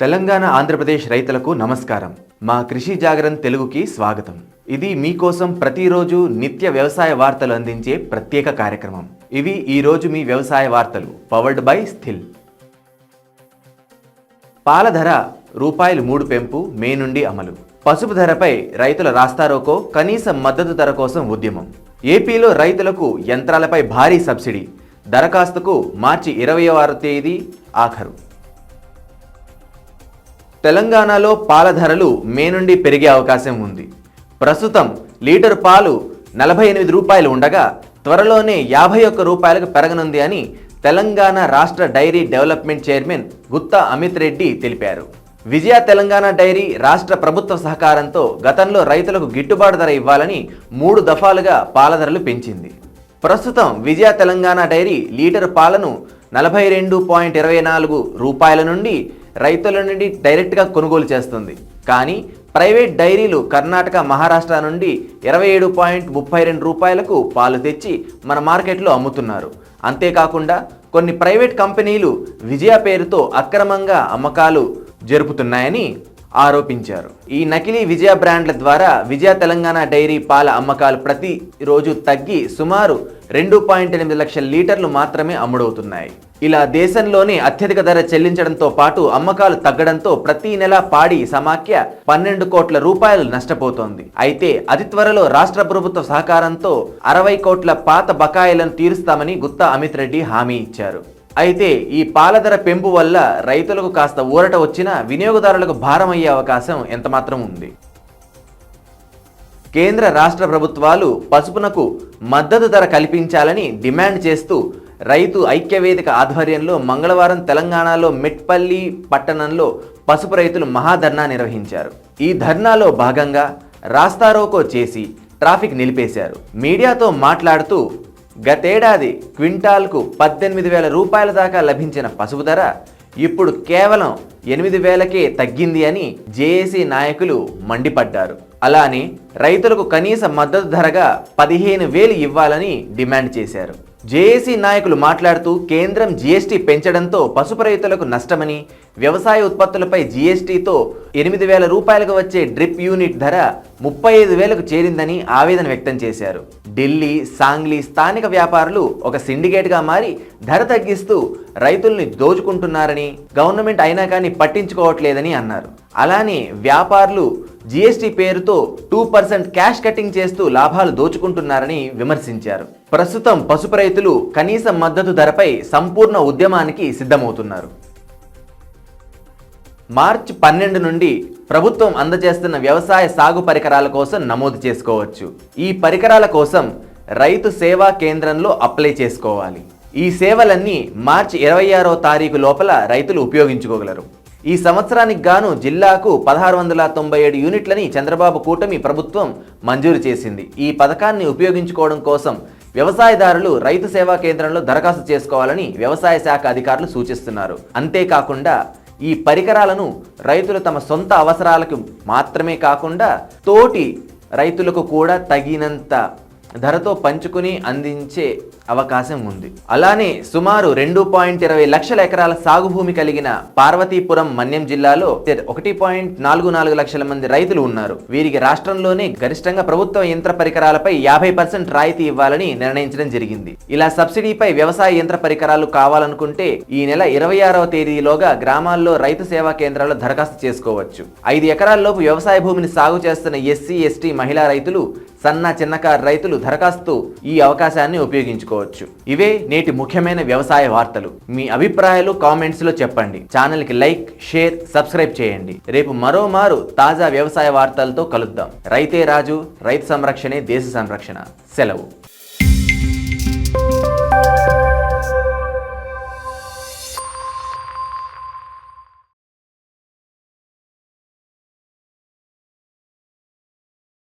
తెలంగాణ ఆంధ్రప్రదేశ్ రైతులకు నమస్కారం. మా కృషి జాగరణ తెలుగుకి స్వాగతం. ఇది మీకోసం ప్రతిరోజు నిత్య వ్యవసాయ వార్తలు అందించే ప్రత్యేక కార్యక్రమం. ఇవి ఈరోజు మీ వ్యవసాయ వార్తలు పవర్డ్ బై స్థిల్ పాల ధర రూపాయలు మూడు పెంపు మే నుండి అమలు. పసుపు ధరపై రైతుల రాస్తారోకో కనీస మద్దతు ధర కోసం ఉద్యమం. ఏపీలో రైతులకు యంత్రాలపై భారీ సబ్సిడీ. దరఖాస్తుకు మార్చి ఇరవై ఆరు తేదీ ఆఖరు. తెలంగాణలో పాల ధరలు మే నుండి పెరిగే అవకాశం ఉంది. ప్రస్తుతం లీటర్ పాలు నలభై ఎనిమిది రూపాయలు ఉండగా త్వరలోనే యాభై ఒక్క రూపాయలకు పెరగనుంది అని తెలంగాణ రాష్ట్ర dairy development chairman Gutta Amit Reddy తెలిపారు. విజయ తెలంగాణ డైరీ రాష్ట్ర ప్రభుత్వ సహకారంతో గతంలో రైతులకు గిట్టుబాటు ధర ఇవ్వాలని మూడు దఫాలుగా పాల ధరలు పెంచింది. ప్రస్తుతం విజయ తెలంగాణ డైరీ లీటర్ పాలను నలభై రెండు పాయింట్ ఇరవై నాలుగు రూపాయల నుండి రైతుల నుండి డైరెక్ట్గా కొనుగోలు చేస్తుంది. కానీ ప్రైవేట్ డైరీలు కర్ణాటక మహారాష్ట్ర నుండి ఇరవై ఏడు పాయింట్ ముప్పై రెండు రూపాయలకు పాలు తెచ్చి మన మార్కెట్లో అమ్ముతున్నారు. అంతేకాకుండా కొన్ని ప్రైవేట్ కంపెనీలు విజయ పేరుతో అక్రమంగా అమ్మకాలు జరుపుతున్నాయని ఆరోపించారు. ఈ నకిలీ విజయ బ్రాండ్ల ద్వారా విజయ తెలంగాణ డైరీ పాల అమ్మకాలు ప్రతి రోజు తగ్గి సుమారు రెండు పాయింట్ ఎనిమిది లక్షల లీటర్లు మాత్రమే అమ్ముడవుతున్నాయి. ఇలా దేశంలోనే అత్యధిక ధర చెల్లించడంతో పాటు అమ్మకాలు తగ్గడంతో ప్రతి నెల పాడి సమాఖ్య పన్నెండు కోట్ల రూపాయలు నష్టపోతోంది. అయితే అతి త్వరలో రాష్ట్ర ప్రభుత్వ సహకారంతో అరవై కోట్ల పాత బకాయిలను తీరుస్తామని గుత్తా అమిత్ రెడ్డి హామీ ఇచ్చారు. అయితే ఈ పాల ధర పెంపు వల్ల రైతులకు కాస్త ఊరట వచ్చినా వినియోగదారులకు భారం అయ్యే అవకాశం ఎంతమాత్రం ఉంది? కేంద్ర రాష్ట్ర ప్రభుత్వాలు పసుపునకు మద్దతు ధర కల్పించాలని డిమాండ్ చేస్తూ రైతు ఐక్యవేదిక ఆధ్వర్యంలో మంగళవారం తెలంగాణలో మెట్పల్లి పట్టణంలో పసుపు రైతులు మహాధర్నా నిర్వహించారు. ఈ ధర్నాలో భాగంగా రాస్తారోకో చేసి ట్రాఫిక్ నిలిపేశారు. మీడియాతో మాట్లాడుతూ గతేడాది క్వింటాల్కు పద్దెనిమిది వేల రూపాయల దాకా లభించిన పసుపు ధర ఇప్పుడు కేవలం ఎనిమిది వేలకే తగ్గింది అని జేఏసీ నాయకులు మండిపడ్డారు. అలానే రైతులకు కనీస మద్దతు ధరగా పదిహేను వేలు ఇవ్వాలని డిమాండ్ చేశారు. జేఏసీ నాయకులు మాట్లాడుతూ కేంద్రం జీఎస్టీ పెంచడంతో పసుపు రైతులకు నష్టమని వ్యవసాయ ఉత్పత్తులపై జీఎస్టీతో ఎనిమిది వేల రూపాయలకు వచ్చే డ్రిప్ యూనిట్ ధర ముప్పై ఐదు వేలకు చేరిందని ఆవేదన వ్యక్తం చేశారు. ఢిల్లీ సాంగ్లీ స్థానిక వ్యాపారులు ఒక సిండికేట్గా మారి ధర తగ్గిస్తూ రైతుల్ని దోచుకుంటున్నారని గవర్నమెంట్ అయినా కానీ పట్టించుకోవట్లేదని అన్నారు. అలానే వ్యాపారులు జీఎస్టీ పేరుతో టూ పర్సెంట్ క్యాష్ కటింగ్ చేస్తూ లాభాలు దోచుకుంటున్నారని విమర్శించారు. ప్రస్తుతం పసుపు రైతులు కనీస మద్దతు ధరపై సంపూర్ణ ఉద్యమానికి సిద్ధమవుతున్నారు. మార్చి పన్నెండు నుండి ప్రభుత్వం అందజేస్తున్న వ్యవసాయ సాగు పరికరాల కోసం నమోదు చేసుకోవచ్చు. ఈ పరికరాల కోసం రైతు సేవా కేంద్రంలో అప్లై చేసుకోవాలి. ఈ సేవలన్నీ మార్చి ఇరవై ఆరో తారీఖు లోపల రైతులు ఉపయోగించుకోగలరు. ఈ సంవత్సరానికి గాను జిల్లాకు పదహారు వందల తొంభై ఏడు యూనిట్లని చంద్రబాబు కూటమి ప్రభుత్వం మంజూరు చేసింది. ఈ పథకాన్ని ఉపయోగించుకోవడం కోసం వ్యవసాయదారులు రైతు సేవా కేంద్రంలో దరఖాస్తు చేసుకోవాలని వ్యవసాయ శాఖ అధికారులు సూచిస్తున్నారు. అంతేకాకుండా ఈ పరికరాలను రైతులు తమ సొంత అవసరాలకు మాత్రమే కాకుండా తోటి రైతులకు కూడా తగినంత ధరతో పంచుకుని అందించే అవకాశం ఉంది. అలానే సుమారు రెండు పాయింట్ ఇరవై లక్షల ఎకరాల సాగు భూమి కలిగిన పార్వతీపురం మన్యం జిల్లాలో ఒకటి పాయింట్ నాలుగు నాలుగు లక్షల మంది రైతులు ఉన్నారు. వీరికి రాష్ట్రంలోనే గరిష్టంగా ప్రభుత్వ యంత్ర పరికరాలపై యాభై పర్సెంట్ రాయితీ ఇవ్వాలని నిర్ణయించడం జరిగింది. ఇలా సబ్సిడీపై వ్యవసాయ యంత్ర పరికరాలు కావాలనుకుంటే ఈ నెల ఇరవై ఆరవ తేదీలోగా గ్రామాల్లో రైతు సేవా కేంద్రాల్లో దరఖాస్తు చేసుకోవచ్చు. ఐదు ఎకరాల్లోపు వ్యవసాయ భూమిని సాగు చేస్తున్న ఎస్సీ ఎస్టీ మహిళా రైతులు సన్న చిన్నకారు రైతులు దరఖాస్తు ఈ అవకాశాన్ని ఉపయోగించుకోవచ్చు. ఇవే నేటి ముఖ్యమైన వ్యవసాయ వార్తలు. మీ అభిప్రాయాలు కామెంట్స్లో చెప్పండి. ఛానల్కి లైక్ షేర్ సబ్స్క్రైబ్ చేయండి. రేపు మరోమారు తాజా వ్యవసాయ వార్తలతో కలుద్దాం. రైతే రాజు రైతు సంరక్షణే దేశ సంరక్షణ. సెలవు.